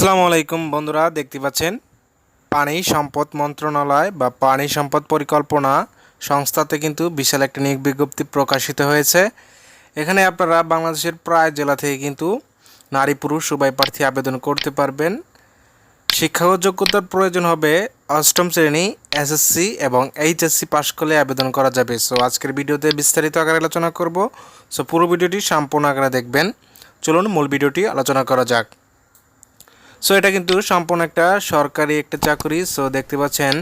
আসসালামু আলাইকুম বন্ধুরা, দেখতে পাচ্ছেন? পানি সম্পদ মন্ত্রণালয় বা পানি সম্পদ পরিকল্পনা সংস্থাতে কিন্তু বিশাল একটা নিয়োগ বিজ্ঞপ্তি প্রকাশিত হয়েছে। এখানে আপনারা বাংলাদেশের প্রায় জেলা থেকে কিন্তু নারী পুরুষ উভয় প্রার্থী আবেদন করতে পারবেন। শিক্ষাগত যোগ্যতার প্রয়োজন হবে অষ্টম শ্রেণি, এসএসসি এবং এইচএসসি পাশ করলে আবেদন করা যাবে। সো আজকের ভিডিওতে বিস্তারিত আকারে আলোচনা করব। সো পুরো ভিডিওটি সম্পূর্ণ আকারে দেখবেন। চলুন মূল ভিডিওটি আলোচনা করা যাক। সো এটা কিন্তু সম্পূর্ণ একটা সরকারি একটা চাকরি। সো দেখতে পাচ্ছেন,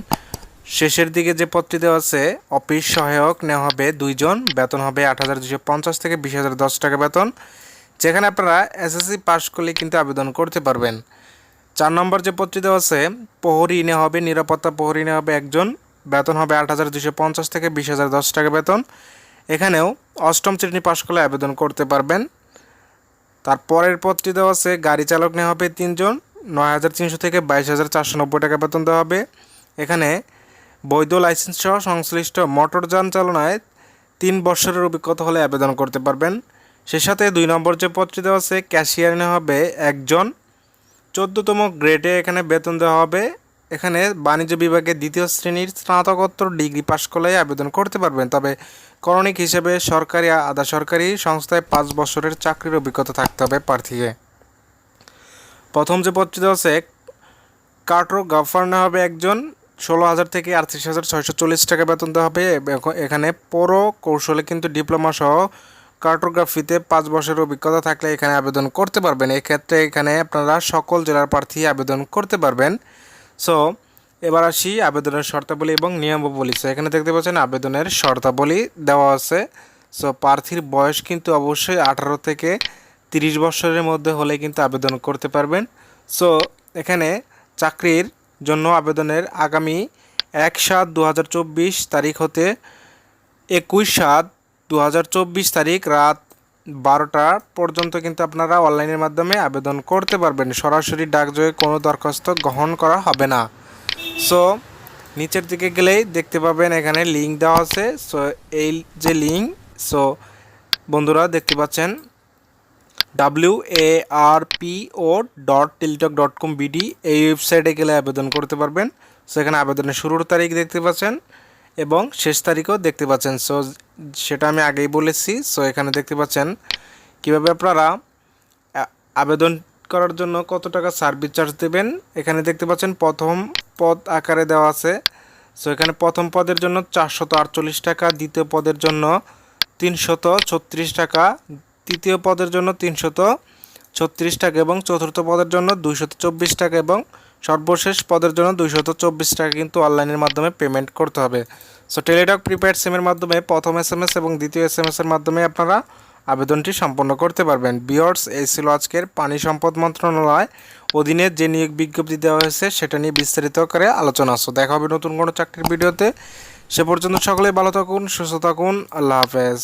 শেষের দিকে যে পদটি দেওয়া আছে, অফিস সহায়ক নেওয়া হবে দুইজন বেতন হবে আট হাজার দুশো পঞ্চাশ থেকে বিশ হাজার দশ টাকা বেতন, যেখানে আপনারা এসএসসি পাশ করলে কিন্তু আবেদন করতে পারবেন। চার নম্বর যে পদটি দেওয়া আছে, প্রহরী নেওয়া হবে, নিরাপত্তা প্রহরী নেওয়া হবে একজন, বেতন হবে আট হাজার দুশো পঞ্চাশ থেকে বিশ হাজার দশ টাকা বেতন। এখানেও অষ্টম শ্রেণি পাশ করলে আবেদন করতে পারবেন। তারপরের পদটি দেওয়া আছে, গাড়ি চালক নেওয়া হবে তিনজন নয় হাজার তিনশো থেকে বাইশ হাজার চারশো নব্বই টাকা বেতন দেওয়া হবে। এখানে বৈধ লাইসেন্স সহ সংশ্লিষ্ট মোটরযান চালনায় তিন বছরের অভিজ্ঞতা হলে আবেদন করতে পারবেন। সে সাথে দুই নম্বর যে পদটি দেওয়া আছে, ক্যাশিয়ার হবে একজন। চোদ্দতম গ্রেডে এখানে বেতন দেওয়া হবে। এখানে বাণিজ্য বিভাগে দ্বিতীয় শ্রেণির স্নাতকোত্তর ডিগ্রি পাশ করলে আবেদন করতে পারবেন। তবে করণিক হিসেবে সরকারি আধা সরকারি সংস্থায় পাঁচ বছরের চাকরির অভিজ্ঞতা থাকতে হবে প্রার্থীকে। প্রথম যে পদটি দেওয়া আছে কার্টোগ্রাফার না হবে একজন, ষোলো হাজার থেকে আটত্রিশ হাজার ছয়শো চল্লিশ টাকা বেতন দেওয়া হবে। এখানে পৌর কৌশলে কিন্তু ডিপ্লোমা সহ কার্টোগ্রাফিতে পাঁচ বছরের অভিজ্ঞতা থাকলে এখানে আবেদন করতে পারবেন। এক্ষেত্রে এখানে আপনারা সকল জেলার প্রার্থী আবেদন করতে পারবেন। সো এবার আসি আবেদনের শর্তাবলী এবং নিয়মাবলী। সো এখানে দেখতে পাচ্ছেন আবেদনের শর্তাবলী দেওয়া আছে। সো প্রার্থীর বয়স কিন্তু অবশ্যই আঠারো থেকে তিরিশ বছরের মধ্যে হলে কিন্তু আবেদন করতে পারবেন। সো এখানে চাকরির জন্য আবেদনের আগামী এক সাত দু তারিখ হতে একুশ সাত দু তারিখ রাত বারোটা পর্যন্ত কিন্তু আপনারা অনলাইনের মাধ্যমে আবেদন করতে পারবেন। সরাসরি ডাকযোগে কোনো দরখাস্ত গ্রহণ করা হবে না। সো নিচের দিকে গেলেই দেখতে পাবেন এখানে লিঙ্ক দেওয়া আছে। সো এই যে লিঙ্ক সো বন্ধুরা দেখতে পাচ্ছেন W A R P O dot Teletalk dot com BD এই ওয়েবসাইটে গেলে আবেদন করতে পারবেন। সো এখানে আবেদনের শুরুর তারিখ দেখতে পাচ্ছেন এবং শেষ তারিখও দেখতে পাচ্ছেন। সো সেটা আমি আগেই বলেছি। সো এখানে দেখতে পাচ্ছেন কীভাবে আপনারা আবেদন করার জন্য কত টাকা সার্ভিস চার্জ দেবেন। এখানে দেখতে পাচ্ছেন প্রথম পদ আকারে দেওয়া আছে। সো এখানে প্রথম পদের জন্য চারশত আটচল্লিশ টাকা, দ্বিতীয় পদের জন্য তিনশত ছত্রিশ টাকা তৃতীয় পদের জন্য তিনশত ছত্রিশ টাকা এবং চতুর্থ পদের জন্য দুইশত চব্বিশ টাকা এবং সর্বশেষ পদের জন্য দুইশত চব্বিশ টাকা কিন্তু অনলাইনের মাধ্যমে পেমেন্ট করতে হবে। সো টেলিটক প্রিপেড সিমের মাধ্যমে প্রথম এস এম এস এবং দ্বিতীয় এস এম এসের মাধ্যমে আপনারা আবেদনটি সম্পন্ন করতে পারবেন। বিয়র্স এই ছিল আজকের পানি সম্পদ মন্ত্রণালয় অধীনে যে নিয়োগ বিজ্ঞপ্তি দেওয়া হয়েছে সেটা নিয়ে বিস্তারিত করে আলোচনা। আসো দেখা হবে নতুন কোনো চাকরির ভিডিওতে। সে পর্যন্ত সকলেই ভালো থাকুন, সুস্থ থাকুন। আল্লাহ হাফেজ।